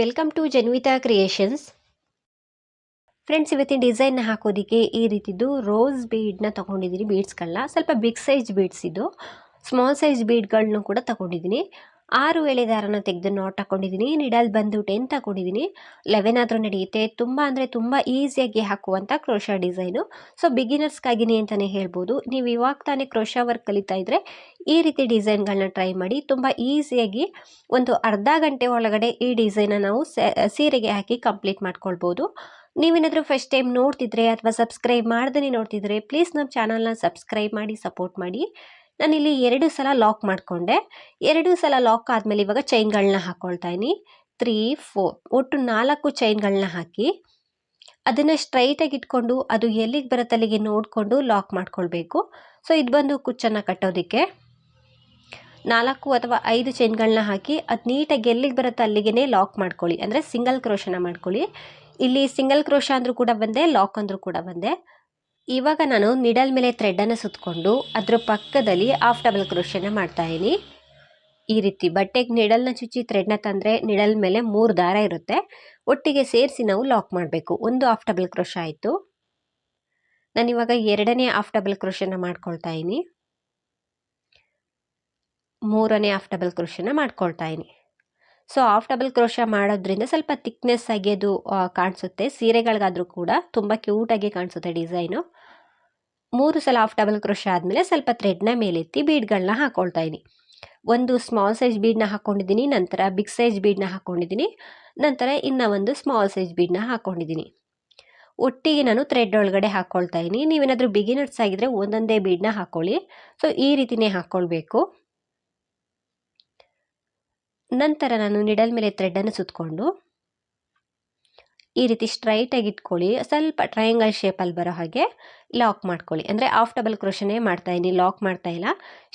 Welcome to Janvita creations friends ಇವತ್ತಿನ ಡಿಸೈನ್ನ ಹಾಕೋದಕ್ಕೆ ಈ ರೀತಿದ್ದು ರೋಸ್ ಬೀಡ್ನ ತೊಗೊಂಡಿದ್ದೀನಿ ಬೀಡ್ಸ್ಗಳನ್ನ ಸ್ವಲ್ಪ ಬಿಗ್ ಸೈಜ್ ಬೀಡ್ಸ್ ಇದು. ಸ್ಮಾಲ್ ಸೈಜ್ ಬೀಡ್ಗಳನ್ನೂ ಕೂಡ ತೊಗೊಂಡಿದ್ದೀನಿ. ಆರು ಎಳೆದಾರನ ತೆಗೆದು ನಾಟ್ ಹಾಕೊಂಡಿದ್ದೀನಿ ನಿಡಲ್ ಬಂದು ಟೆನ್ ತಗೊಂಡಿದ್ದೀನಿ ಲೆವೆನ್ ಆದರೂ ನಡೆಯುತ್ತೆ. ತುಂಬ ಅಂದರೆ ತುಂಬ ಈಸಿಯಾಗಿ ಹಾಕುವಂಥ ಕ್ರೋಶ ಡಿಸೈನು. ಸೊ ಬಿಗಿನರ್ಸ್ಗಾಗಿನೇ ಅಂತಲೇ ಹೇಳ್ಬೋದು. ನೀವು ಇವಾಗ ತಾನೇ ಕ್ರೋಶ ವರ್ಕ್ ಕಲಿತಾ ಇದ್ದರೆ ಈ ರೀತಿ ಡಿಸೈನ್ಗಳನ್ನ ಟ್ರೈ ಮಾಡಿ ತುಂಬ ಈಸಿಯಾಗಿ ಒಂದು ಅರ್ಧ ಗಂಟೆ ಒಳಗಡೆ ಈ ಡಿಸೈನ ನಾವು ಸೀರೆಗೆ ಹಾಕಿ ಕಂಪ್ಲೀಟ್ ಮಾಡ್ಕೊಳ್ಬೋದು. ನೀವೇನಾದರೂ ಫಸ್ಟ್ ಟೈಮ್ ನೋಡ್ತಿದ್ರೆ ಅಥವಾ ಸಬ್ಸ್ಕ್ರೈಬ್ ಮಾಡ್ದೇ ನೋಡ್ತಿದ್ರೆ ಪ್ಲೀಸ್ ನಮ್ಮ ಚಾನಲ್ನ ಸಬ್ಸ್ಕ್ರೈಬ್ ಮಾಡಿ ಸಪೋರ್ಟ್ ಮಾಡಿ. ನಾನಿಲ್ಲಿ ಎರಡು ಸಲ ಲಾಕ್ ಮಾಡಿಕೊಂಡೆ. ಎರಡು ಸಲ ಲಾಕ್ ಆದಮೇಲೆ ಇವಾಗ ಚೈನ್ಗಳನ್ನ ಹಾಕ್ಕೊಳ್ತಾ ಇದ್ದೀನಿ. ತ್ರೀ ಫೋರ್ ಒಟ್ಟು ನಾಲ್ಕು ಚೈನ್ಗಳನ್ನ ಹಾಕಿ ಅದನ್ನು ಸ್ಟ್ರೈಟಾಗಿ ಇಟ್ಕೊಂಡು ಅದು ಎಲ್ಲಿಗೆ ಬರುತ್ತೆ ಅಲ್ಲಿಗೆ ನೋಡಿಕೊಂಡು ಲಾಕ್ ಮಾಡ್ಕೊಳ್ಬೇಕು. ಸೊ ಇದು ಬಂದು ಕುಚ್ಚನ್ನು ಕಟ್ಟೋದಕ್ಕೆ ನಾಲ್ಕು ಅಥವಾ ಐದು ಚೈನ್ಗಳನ್ನ ಹಾಕಿ ಅದು ನೀಟಾಗಿ ಎಲ್ಲಿಗೆ ಬರುತ್ತೆ ಅಲ್ಲಿಗೆ ಲಾಕ್ ಮಾಡ್ಕೊಳ್ಳಿ. ಅಂದರೆ ಸಿಂಗಲ್ ಕ್ರೋಶನ ಮಾಡ್ಕೊಳ್ಳಿ. ಇಲ್ಲಿ ಸಿಂಗಲ್ ಕ್ರೋಶ ಅಂದರೂ ಕೂಡ ಬಂದೆ ಲಾಕ್ ಅಂದರೂ ಕೂಡ ಬಂದೆ. ಇವಾಗ ನಾನು ನಿಡಲ್ ಮೇಲೆ ಥ್ರೆಡನ್ನು ಸುತ್ತಕೊಂಡು ಅದರ ಪಕ್ಕದಲ್ಲಿ ಆಫ್ ಡಬಲ್ ಕ್ರೋಶನ ಮಾಡ್ತಾಯಿದ್ದೀನಿ ಈ ರೀತಿ ಬಟ್ಟೆಗೆ ನಿಡಲ್ನ ಚುಚ್ಚಿ ಥ್ರೆಡ್ನ ತಂದರೆ ನಿಡಲ್ ಮೇಲೆ ಮೂರು ದಾರ ಇರುತ್ತೆ. ಒಟ್ಟಿಗೆ ಸೇರಿಸಿ ನಾವು ಲಾಕ್ ಮಾಡಬೇಕು. ಒಂದು ಆಫ್ ಡಬಲ್ ಕ್ರೋಶ ಆಯಿತು. ನಾನಿವಾಗ ಎರಡನೇ ಆಫ್ ಡಬಲ್ ಕ್ರೋಶನ ಮಾಡ್ಕೊಳ್ತಾ ಇದ್ದೀನಿ ಮೂರನೇ ಆಫ್ ಡಬಲ್ ಕ್ರೋಶನ ಮಾಡ್ಕೊಳ್ತಾ ಇದ್ದೀನಿ ಸೊ ಆಫ್ ಡಬಲ್ ಕ್ರೋಶ ಮಾಡೋದ್ರಿಂದ ಸ್ವಲ್ಪ ತಿಕ್ನೆಸ್ ಆಗಿ ಕಾಣಿಸುತ್ತೆ. ಸೀರೆಗಳಿಗಾದರೂ ಕೂಡ ತುಂಬ ಕ್ಯೂಟಾಗಿ ಕಾಣಿಸುತ್ತೆ ಡಿಸೈನು ಮೂರು ಸಲ ಆಫ್ ಡಬಲ್ ಕ್ರೋಶ ಆದಮೇಲೆ ಸ್ವಲ್ಪ ಥ್ರೆಡ್ನ ಮೇಲೆತ್ತಿ ಬೀಡ್ಗಳನ್ನ ಹಾಕ್ಕೊಳ್ತಾ ಇದ್ದೀನಿ ಒಂದು ಸ್ಮಾಲ್ ಸೈಜ್ ಬೀಡ್ನ ಹಾಕ್ಕೊಂಡಿದ್ದೀನಿ ನಂತರ ಬಿಗ್ ಸೈಜ್ ಬೀಡ್ನ ಹಾಕ್ಕೊಂಡಿದ್ದೀನಿ ನಂತರ ಇನ್ನು ಒಂದು ಸ್ಮಾಲ್ ಸೈಜ್ ಬೀಡ್ನ ಹಾಕ್ಕೊಂಡಿದ್ದೀನಿ ಒಟ್ಟಿಗೆ ನಾನು ಥ್ರೆಡ್ ಒಳಗಡೆ ಹಾಕ್ಕೊಳ್ತಾ ಇದ್ದೀನಿ ನೀವೇನಾದರೂ ಬಿಗಿನರ್ಸ್ ಆಗಿದ್ರೆ ಒಂದೊಂದೇ ಬೀಡ್ನ ಹಾಕ್ಕೊಳ್ಳಿ ಸೊ ಈ ರೀತಿನೇ ಹಾಕ್ಕೊಳ್ಬೇಕು ನಂತರ ನಾನು ನಿಡಲ್ ಮೇಲೆ ಥ್ರೆಡನ್ನು ಸುತ್ತಕೊಂಡು ಈ ರೀತಿ ಸ್ಟ್ರೈಟಾಗಿ ಇಟ್ಕೊಳ್ಳಿ. ಸ್ವಲ್ಪ ಟ್ರಯಾಂಗಲ್ ಶೇಪಲ್ಲಿ ಬರೋ ಹಾಗೆ ಲಾಕ್ ಮಾಡ್ಕೊಳ್ಳಿ. ಅಂದರೆ ಆಫ್ ಡಬಲ್ ಕ್ರೋಶನೇ ಮಾಡ್ತಾಯಿದ್ದೀನಿ ಲಾಕ್ ಮಾಡ್ತಾ ಇಲ್ಲ.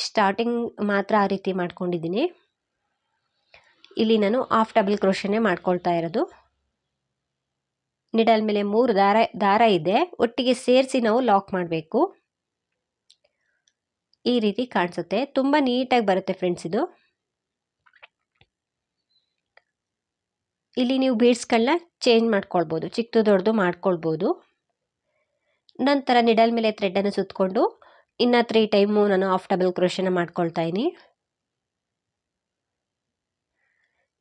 ಸ್ಟಾರ್ಟಿಂಗ್ ಮಾತ್ರ ಆ ರೀತಿ ಮಾಡ್ಕೊಂಡಿದ್ದೀನಿ. ಇಲ್ಲಿ ನಾನು ಆಫ್ ಡಬಲ್ ಕ್ರೋಶನೇ ಮಾಡ್ಕೊಳ್ತಾ ಇರೋದು. ನಿಡಲ್ ಮೇಲೆ ಮೂರು ದಾರ ದಾರ ಇದೆ. ಒಟ್ಟಿಗೆ ಸೇರಿಸಿ ನಾವು ಲಾಕ್ ಮಾಡಬೇಕು. ಈ ರೀತಿ ಕಾಣಿಸುತ್ತೆ. ತುಂಬ ನೀಟಾಗಿ ಬರುತ್ತೆ ಫ್ರೆಂಡ್ಸ್ ಇದು. ಇಲ್ಲಿ ನೀವು ಬೀಡ್ಸ್ಗಳನ್ನ ಚೇಂಜ್ ಮಾಡ್ಕೊಳ್ಬೋದು, ಚಿಕ್ಕದು ದೊಡ್ಡದು ಮಾಡ್ಕೊಳ್ಬೋದು. ನಂತರ ನಿಡಲ್ ಮೇಲೆ ಥ್ರೆಡ್ಡನ್ನು ಸುತ್ತಕೊಂಡು ಇನ್ನು ತ್ರೀ ಟೈಮು ನಾನು ಆಫ್ ಡಬಲ್ ಕ್ರೋಶನ ಮಾಡ್ಕೊಳ್ತಾ ಇದ್ದೀನಿ.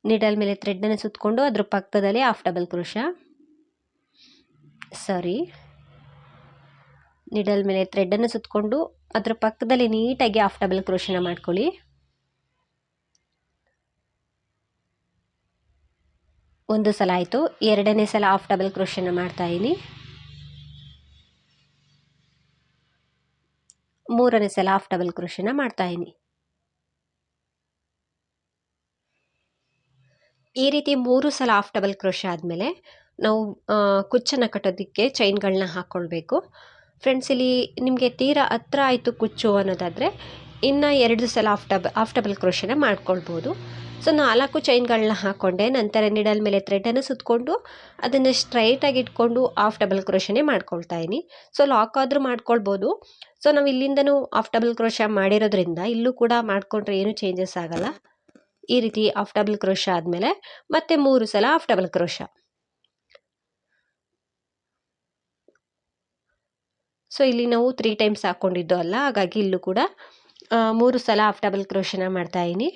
ನಿಡಲ್ ಮೇಲೆ ಥ್ರೆಡ್ಡನ್ನು ಸುತ್ತಕೊಂಡು ಅದ್ರ ಪಕ್ಕದಲ್ಲಿ half double crochet sorry. Needle ಮೇಲೆ ಥ್ರೆಡ್ಡನ್ನು ಸುತ್ತಕೊಂಡು ಅದ್ರ ಪಕ್ಕದಲ್ಲಿ ನೀಟಾಗಿ ಆಫ್ ಡಬಲ್ ಕ್ರೋಶನ ಮಾಡ್ಕೊಳ್ಳಿ. ಒಂದು ಸಲ ಆಯಿತು. ಎರಡನೇ ಸಲ ಆಫ್ ಡಬಲ್ ಕ್ರೋಶನ ಮಾಡ್ತಾಯಿದ್ದೀನಿ ಮೂರನೇ ಸಲ ಆಫ್ ಡಬಲ್ ಕ್ರೋಶನ ಮಾಡ್ತಾಯಿದ್ದೀನಿ ಈ ರೀತಿ ಮೂರು ಸಲ ಆಫ್ ಡಬಲ್ ಕ್ರೋಶ ಆದಮೇಲೆ ನಾವು ಕುಚ್ಚನ್ನು ಕಟ್ಟೋದಕ್ಕೆ ಚೈನ್ಗಳನ್ನ ಹಾಕ್ಕೊಳ್ಬೇಕು ಫ್ರೆಂಡ್ಸ್ ಇಲ್ಲಿ ನಿಮಗೆ ತೀರಾ ಹತ್ರ ಆಯಿತು ಕುಚ್ಚು ಅನ್ನೋದಾದರೆ ಇನ್ನು ಎರಡು ಸಲ ಆಫ್ ಡಬಲ್ ಆಫ್ ಡಬಲ್ ಕ್ರೋಶನ ಮಾಡ್ಕೊಳ್ಬೋದು. ಸೊ ನಾಲ್ಕು ಚೈನ್ಗಳನ್ನ ಹಾಕ್ಕೊಂಡೆ ನಂತರ ನಿಡಲ್ ಮೇಲೆ ಥ್ರೆಡನ್ನು ಸುತ್ತಕೊಂಡು ಅದನ್ನು ಸ್ಟ್ರೈಟಾಗಿ ಇಟ್ಕೊಂಡು ಆಫ್ ಡಬಲ್ ಕ್ರೋಶನೇ ಮಾಡ್ಕೊಳ್ತಾ ಇದ್ದೀನಿ. ಸೊ ಲಾಕ್ ಆದರೂ ಮಾಡ್ಕೊಳ್ಬೋದು. ಸೊ ನಾವು ಇಲ್ಲಿಂದನೂ ಆಫ್ ಡಬಲ್ ಕ್ರೋಶ ಮಾಡಿರೋದ್ರಿಂದ ಇಲ್ಲೂ ಕೂಡ ಮಾಡಿಕೊಂಡ್ರೆ ಏನೂ ಚೇಂಜಸ್ ಆಗಲ್ಲ. ಈ ರೀತಿ ಆಫ್ ಡಬಲ್ ಕ್ರೋಶ ಆದಮೇಲೆ ಮತ್ತೆ ಮೂರು ಸಲ ಆಫ್ ಡಬಲ್ ಕ್ರೋಶ ಸೊ ಇಲ್ಲಿ ನಾವು ತ್ರೀ ಟೈಮ್ಸ್ ಹಾಕ್ಕೊಂಡಿದ್ದು ಅಲ್ಲ, ಹಾಗಾಗಿ ಇಲ್ಲೂ ಕೂಡ ಮೂರು ಸಲ ಆಫ್ ಡಬಲ್ ಕ್ರೋಶನ ಮಾಡ್ತಾಯಿದ್ದೀನಿ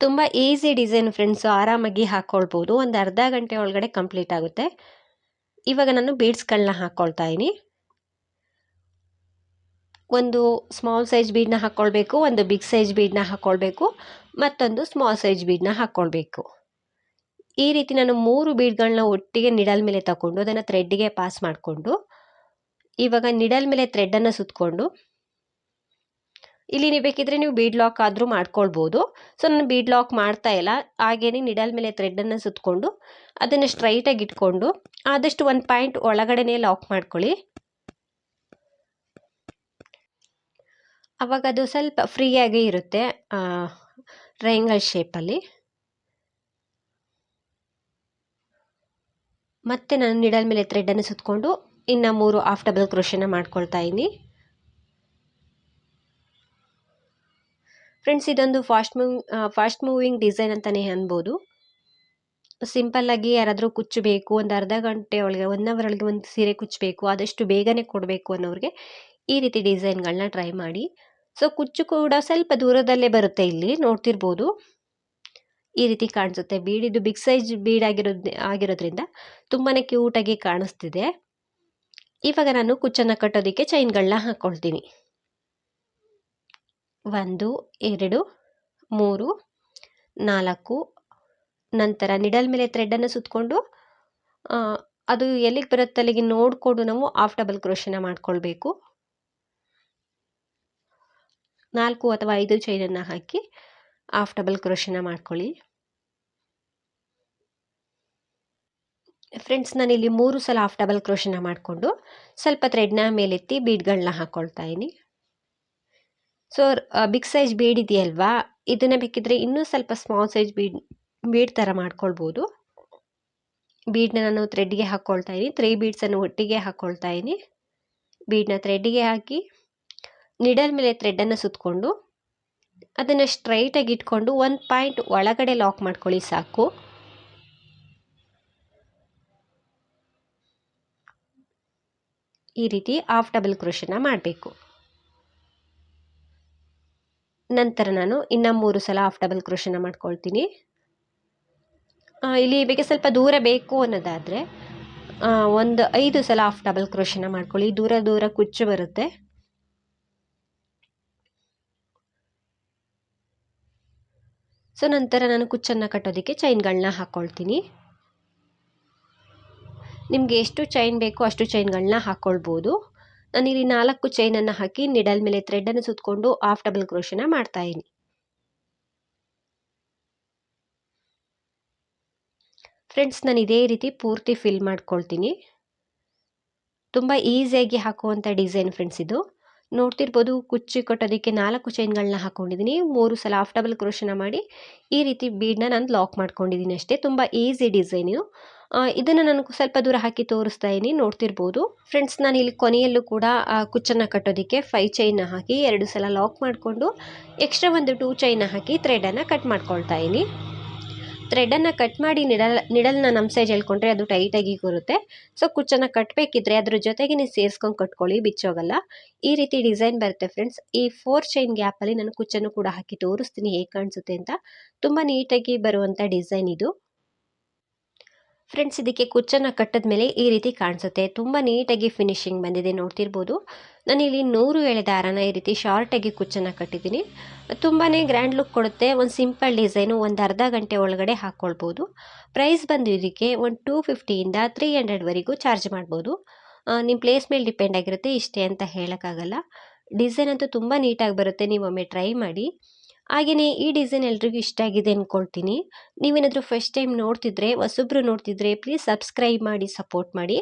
ತುಂಬ ಈಸಿ ಡಿಸೈನ್ ಫ್ರೆಂಡ್ಸು ಆರಾಮಾಗಿ ಹಾಕ್ಕೊಳ್ಬೋದು ಒಂದು ಅರ್ಧ ಗಂಟೆ ಒಳಗಡೆ ಕಂಪ್ಲೀಟ್ ಆಗುತ್ತೆ. ಇವಾಗ ನಾನು ಬೀಡ್ಸ್ಗಳನ್ನ ಹಾಕ್ಕೊಳ್ತಾ ಇದ್ದೀನಿ. ಒಂದು ಸ್ಮಾಲ್ ಸೈಜ್ ಬೀಡ್ನ ಹಾಕ್ಕೊಳ್ಬೇಕು ಒಂದು ಬಿಗ್ ಸೈಜ್ ಬೀಡ್ನ ಹಾಕ್ಕೊಳ್ಬೇಕು ಮತ್ತೊಂದು ಸ್ಮಾಲ್ ಸೈಜ್ ಬೀಡ್ನ ಹಾಕ್ಕೊಳ್ಬೇಕು ಈ ರೀತಿ ನಾನು ಮೂರು ಬೀಡ್ಗಳನ್ನ ಒಟ್ಟಿಗೆ ನಿಡಲ್ ಮೇಲೆ ತಗೊಂಡು, ಅದನ್ನು ಥ್ರೆಡ್ಡಿಗೆ ಪಾಸ್ ಮಾಡಿಕೊಂಡು, ಇವಾಗ ನಿಡಲ್ ಮೇಲೆ ಥ್ರೆಡ್ಡನ್ನು ಸುತ್ತಕೊಂಡು ಇಲ್ಲಿ ನೀವು ಬೇಕಿದ್ರೆ ನೀವು ಬೀಡ್ ಲಾಕ್ ಆದರೂ ಮಾಡ್ಕೊಳ್ಬೋದು. ಸೊ ನಾನು ಬೀಡ್ ಲಾಕ್ ಮಾಡ್ತಾ ಇಲ್ಲ. ಹಾಗೇನೆ ನಿಡಲ್ ಮೇಲೆ ಥ್ರೆಡ್ಡನ್ನು ಸುತ್ತಕೊಂಡು ಅದನ್ನು ಸ್ಟ್ರೈಟಾಗಿ ಇಟ್ಕೊಂಡು ಆದಷ್ಟು ಒಂದು ಪಾಯಿಂಟ್ ಒಳಗಡೆನೇ ಲಾಕ್ ಮಾಡ್ಕೊಳ್ಳಿ. ಅವಾಗ ಅದು ಸ್ವಲ್ಪ ಫ್ರೀಯಾಗಿ ಇರುತ್ತೆ ಟ್ರಯಾಂಗಲ್ ಶೇಪಲ್ಲಿ ಮತ್ತೆ ನಾನು ನಿಡಲ್ ಮೇಲೆ ಥ್ರೆಡ್ಡನ್ನು ಸುತ್ತಕೊಂಡು ಇನ್ನು ಮೂರು ಆಫ್ ಡಬಲ್ ಕ್ರೋಶನ ಮಾಡ್ಕೊಳ್ತಾ ಇದ್ದೀನಿ. ಫ್ರೆಂಡ್ಸ್ ಇದೊಂದು fast move fast moving design ಅಂತಲೇ ಅನ್ಬೋದು ಸಿಂಪಲ್ಲಾಗಿ ಯಾರಾದರೂ ಕುಚ್ಚಬೇಕು, ಒಂದು ಅರ್ಧ ಗಂಟೆ ಒಳಗೆ ಒನ್ ಅವರ್ ಒಳಗೆ ಒಂದು ಸೀರೆ ಕುಚ್ಚಬೇಕು, ಆದಷ್ಟು ಬೇಗನೆ ಕೊಡಬೇಕು ಅನ್ನೋರಿಗೆ ಈ ರೀತಿ ಡಿಸೈನ್ಗಳನ್ನ ಟ್ರೈ ಮಾಡಿ. ಸೊ ಕುಚ್ಚು ಕೂಡ ಸ್ವಲ್ಪ ದೂರದಲ್ಲೇ ಬರುತ್ತೆ ಇಲ್ಲಿ, ನೋಡ್ತಿರ್ಬೋದು. ಈ ರೀತಿ ಕಾಣಿಸುತ್ತೆ. ಬೀಡಿದ್ದು ಬಿಗ್ ಸೈಜ್ ಬೀಡ್ ಆಗಿರೋದ್ ಆಗಿರೋದ್ರಿಂದ ತುಂಬಾ ಕ್ಯೂಟಾಗಿ ಕಾಣಿಸ್ತಿದೆ. ಇವಾಗ ನಾನು ಕುಚ್ಚನ್ನು ಕಟ್ಟೋದಕ್ಕೆ ಚೈನ್ಗಳನ್ನ ಹಾಕ್ಕೊಳ್ತೀನಿ ಒಂದು, ಎರಡು, ಮೂರು, ನಾಲ್ಕು, ನಂತರ ನಿಡಲ್ ಮೇಲೆ ಥ್ರೆಡನ್ನು ಸುತ್ತಕೊಂಡು ಅದು ಎಲ್ಲಿಗೆ ಬರುತ್ತೆ ಅಲ್ಲಿಗೆ ನೋಡಿಕೊಂಡು ನಾವು ಆಫ್ ಡಬಲ್ ಕ್ರೋಶನ ಮಾಡಿಕೊಳ್ಬೇಕು. ನಾಲ್ಕು ಅಥವಾ ಐದು ಚೈನನ್ನು ಹಾಕಿ ಆಫ್ ಡಬಲ್ ಕ್ರೋಶನ ಮಾಡ್ಕೊಳ್ಳಿ. ಫ್ರೆಂಡ್ಸ್ ನಾನಿಲ್ಲಿ ಮೂರು ಸಲ ಆಫ್ ಡಬಲ್ ಕ್ರೋಶನ ಮಾಡಿಕೊಂಡು ಸ್ವಲ್ಪ ಥ್ರೆಡ್ನ ಮೇಲೆತ್ತಿ ಬೀಡ್ಗಳನ್ನ ಹಾಕ್ಕೊಳ್ತಾ ಇದ್ದೀನಿ. ಸೊ ಬಿಗ್ ಸೈಜ್ ಬೀಡ್ ಇದೆಯಲ್ವಾ? ಇದನ್ನು ಬೇಕಿದ್ರೆ ಇನ್ನೂ ಸ್ವಲ್ಪ ಸ್ಮಾಲ್ ಸೈಜ್ ಬೀಡ್ ಬೀಡ್ ಥರ ಮಾಡ್ಕೊಳ್ಬೋದು. ಬೀಡನ್ನ ನಾನು ಥ್ರೆಡ್ಗೆ ಹಾಕ್ಕೊಳ್ತಾ ಇದ್ದೀನಿ ತ್ರೀ ಬೀಡ್ಸನ್ನು ಒಟ್ಟಿಗೆ ಹಾಕ್ಕೊಳ್ತಾ ಇದ್ದೀನಿ ಬೀಡನ್ನ ಥ್ರೆಡ್ಗೆ ಹಾಕಿ ನಿಡಲ್ ಮೇಲೆ ಥ್ರೆಡ್ಡನ್ನು ಸುತ್ತಕೊಂಡು ಅದನ್ನು ಸ್ಟ್ರೈಟಾಗಿ ಇಟ್ಕೊಂಡು ಒಂದು ಪಾಯಿಂಟ್ ಒಳಗಡೆ ಲಾಕ್ ಮಾಡ್ಕೊಳ್ಳಿ ಸಾಕು. ಈ ರೀತಿ ಆಫ್ ಡಬಲ್ ಕ್ರೋಶನ ಮಾಡಬೇಕು. ನಂತರ ನಾನು ಇನ್ನು ಮೂರು ಸಲ ಆಫ್ ಡಬಲ್ ಕ್ರೋಶನ ಮಾಡ್ಕೊಳ್ತೀನಿ. ಇಲ್ಲಿ ಬೇಗ ಸ್ವಲ್ಪ ದೂರ ಬೇಕು ಅನ್ನೋದಾದರೆ ಒಂದು ಐದು ಸಲ ಆಫ್ ಡಬಲ್ ಕ್ರೋಶನ ಮಾಡ್ಕೊಳ್ಳಿ. ದೂರ ದೂರ ಕುಚ್ಚು ಬರುತ್ತೆ. ಸೊ ನಂತರ ನಾನು ಕುಚ್ಚನ್ನು ಕಟ್ಟೋದಕ್ಕೆ ಚೈನ್ಗಳನ್ನ ಹಾಕ್ಕೊಳ್ತೀನಿ ನಿಮಗೆ ಎಷ್ಟು ಚೈನ್ ಬೇಕೋ ಅಷ್ಟು ಚೈನ್ಗಳನ್ನ ಹಾಕ್ಕೊಳ್ಬೋದು ನಾನಿಲ್ಲಿ ನಾಲ್ಕು ಚೈನನ್ನು ಹಾಕಿ ನಿಡಲ್ ಮೇಲೆ ಥ್ರೆಡನ್ನು ಸುತ್ತಕೊಂಡು ಆಫ್ ಡಬಲ್ ಕ್ರೋಶನ ಮಾಡ್ತಾಯಿದ್ದೀನಿ ಫ್ರೆಂಡ್ಸ್ ನಾನು ಇದೇ ರೀತಿ ಪೂರ್ತಿ ಫಿಲ್ ಮಾಡ್ಕೊಳ್ತೀನಿ. ತುಂಬ ಈಸಿಯಾಗಿ ಹಾಕುವಂಥ ಡಿಸೈನ್ ಫ್ರೆಂಡ್ಸ್ ಇದು. ನೋಡ್ತಿರ್ಬೋದು ಕುಚ್ಚಿ ಕೊಟ್ಟೋದಕ್ಕೆ ನಾಲ್ಕು ಚೈನ್ಗಳನ್ನ ಹಾಕೊಂಡಿದ್ದೀನಿ ಮೂರು ಸಲ ಆಫ್ ಡಬಲ್ ಕ್ರೋಶನ ಮಾಡಿ ಈ ರೀತಿ ಬೀಡನ್ನ ನಾನು ಲಾಕ್ ಮಾಡ್ಕೊಂಡಿದ್ದೀನಿ ಅಷ್ಟೇ. ತುಂಬ ಈಸಿ ಡಿಸೈನ್ ಇದನ್ನು ನಾನು ಸ್ವಲ್ಪ ದೂರ ಹಾಕಿ ತೋರಿಸ್ತಾ ಇದ್ದೀನಿ ನೋಡ್ತಿರ್ಬೋದು. ಫ್ರೆಂಡ್ಸ್ ನಾನು ಇಲ್ಲಿ ಕೊನೆಯಲ್ಲೂ ಕೂಡ ಕುಚ್ಚನ್ನು ಕಟ್ಟೋದಕ್ಕೆ ಫೈ ಚೈನ್ನ ಹಾಕಿ ಎರಡು ಸಲ ಲಾಕ್ ಮಾಡಿಕೊಂಡು ಎಕ್ಸ್ಟ್ರಾ ಒಂದು ಟೂ ಚೈನ್ನ ಹಾಕಿ ಥ್ರೆಡನ್ನು ಕಟ್ ಮಾಡ್ಕೊಳ್ತಾ ಇದ್ದೀನಿ ಥ್ರೆಡನ್ನು ಕಟ್ ಮಾಡಿ ನಿಡಲ್, ನಿಡಲ್ನ ನಮ್ಮ ಸೈಜ್ ಹೇಳ್ಕೊಂಡ್ರೆ ಅದು ಟೈಟಾಗಿ ಕೂರುತ್ತೆ. ಸೊ ಕುಚ್ಚನ್ನು ಕಟ್ಟಬೇಕಿದ್ರೆ ಅದ್ರ ಜೊತೆಗೆ ನೀವು ಸೇರಿಸ್ಕೊಂಡು ಕಟ್ಕೊಳ್ಳಿ, ಬಿಚ್ಚೋಗಲ್ಲ. ಈ ರೀತಿ ಡಿಸೈನ್ ಬರುತ್ತೆ ಫ್ರೆಂಡ್ಸ್ ಈ ಫೋರ್ ಚೈನ್ ಗ್ಯಾಪಲ್ಲಿ ನಾನು ಕುಚ್ಚನ್ನು ಕೂಡ ಹಾಕಿ ತೋರಿಸ್ತೀನಿ ಹೇಗೆ ಕಾಣಿಸುತ್ತೆ ಅಂತ. ತುಂಬ ನೀಟಾಗಿ ಬರುವಂಥ ಡಿಸೈನ್ ಇದು. ಫ್ರೆಂಡ್ಸ್ ಇದಕ್ಕೆ ಕುಚ್ಚನ್ನು ಕಟ್ಟಿದ ಮೇಲೆ ಈ ರೀತಿ ಕಾಣಿಸುತ್ತೆ. ತುಂಬ ನೀಟಾಗಿ ಫಿನಿಶಿಂಗ್ ಬಂದಿದೆ, ನೋಡ್ತಿರ್ಬೋದು. ನಾನಿಲ್ಲಿ ನೂರು ಎಳೆ ದಾರನ ಈ ರೀತಿ ಶಾರ್ಟಾಗಿ ಕುಚ್ಚನ್ನು ಕಟ್ಟಿದ್ದೀನಿ. ತುಂಬಾ ಗ್ರ್ಯಾಂಡ್ ಲುಕ್ ಕೊಡುತ್ತೆ. ಒಂದು ಸಿಂಪಲ್ ಡಿಸೈನು ಒಂದು ಅರ್ಧ ಗಂಟೆ ಒಳಗಡೆ ಹಾಕ್ಕೊಳ್ಬೋದು ಪ್ರೈಸ್ ಬಂದು ಇದಕ್ಕೆ ಒಂದು ಟೂ ಫಿಫ್ಟಿಯಿಂದ ತ್ರೀ ಹಂಡ್ರೆಡ್ವರೆಗೂ ಚಾರ್ಜ್ ಮಾಡ್ಬೋದು. ನಿಮ್ಮ ಪ್ಲೇಸ್ ಮೇಲೆ ಡಿಪೆಂಡ್ ಆಗಿರುತ್ತೆ, ಇಷ್ಟೇ ಅಂತ ಹೇಳೋಕ್ಕಾಗಲ್ಲ. ಡಿಸೈನ್ ಅಂತೂ ತುಂಬ ನೀಟಾಗಿ ಬರುತ್ತೆ ನೀವು ಒಮ್ಮೆ ಟ್ರೈ ಮಾಡಿ. ಹಾಗೆಯೇ ಈ ಡಿಸೈನ್ ಎಲ್ರಿಗೂ ಇಷ್ಟ ಆಗಿದೆ ಅಂದ್ಕೊಳ್ತೀನಿ ನೀವೇನಾದರೂ ಫಸ್ಟ್ ಟೈಮ್ ನೋಡ್ತಿದ್ರೆ, ಹೊಸಬ್ರು ನೋಡ್ತಿದ್ರೆ ಪ್ಲೀಸ್ ಸಬ್ಸ್ಕ್ರೈಬ್ ಮಾಡಿ ಸಪೋರ್ಟ್ ಮಾಡಿ.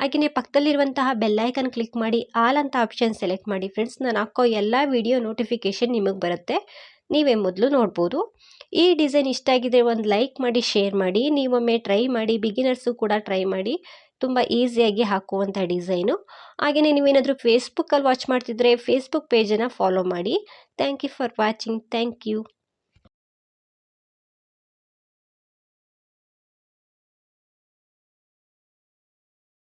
ಹಾಗೆಯೇ ಪಕ್ಕದಲ್ಲಿರುವಂತಹ ಬೆಲ್ಲೈಕನ್ ಕ್ಲಿಕ್ ಮಾಡಿ ಆಲ್ ಅಂತ ಆಪ್ಷನ್ ಸೆಲೆಕ್ಟ್ ಮಾಡಿ ಫ್ರೆಂಡ್ಸ್ ನಾನು ಹಾಕೋ ಎಲ್ಲ ವಿಡಿಯೋ ನೋಟಿಫಿಕೇಷನ್ ನಿಮಗೆ ಬರುತ್ತೆ. ನೀವೇ ಮೊದಲು ನೋಡ್ಬೋದು. ಈ ಡಿಸೈನ್ ಇಷ್ಟ ಆಗಿದ್ರೆ ಒಂದು ಲೈಕ್ ಮಾಡಿ ಶೇರ್ ಮಾಡಿ. ನೀವೊಮ್ಮೆ ಟ್ರೈ ಮಾಡಿ ಬಿಗಿನರ್ಸು ಕೂಡ ಟ್ರೈ ಮಾಡಿ. ತುಂಬ ಈಸಿಯಾಗಿ ಹಾಕುವಂಥ ಡಿಸೈನು. ಹಾಗೆಯೇ ನೀವೇನಾದರೂ ಫೇಸ್ಬುಕ್ಕಲ್ಲಿ ವಾಚ್ ಮಾಡ್ತಿದ್ರೆ ಫೇಸ್ಬುಕ್ ಪೇಜನ್ನು ಫಾಲೋ ಮಾಡಿ. Thank you for watching thank you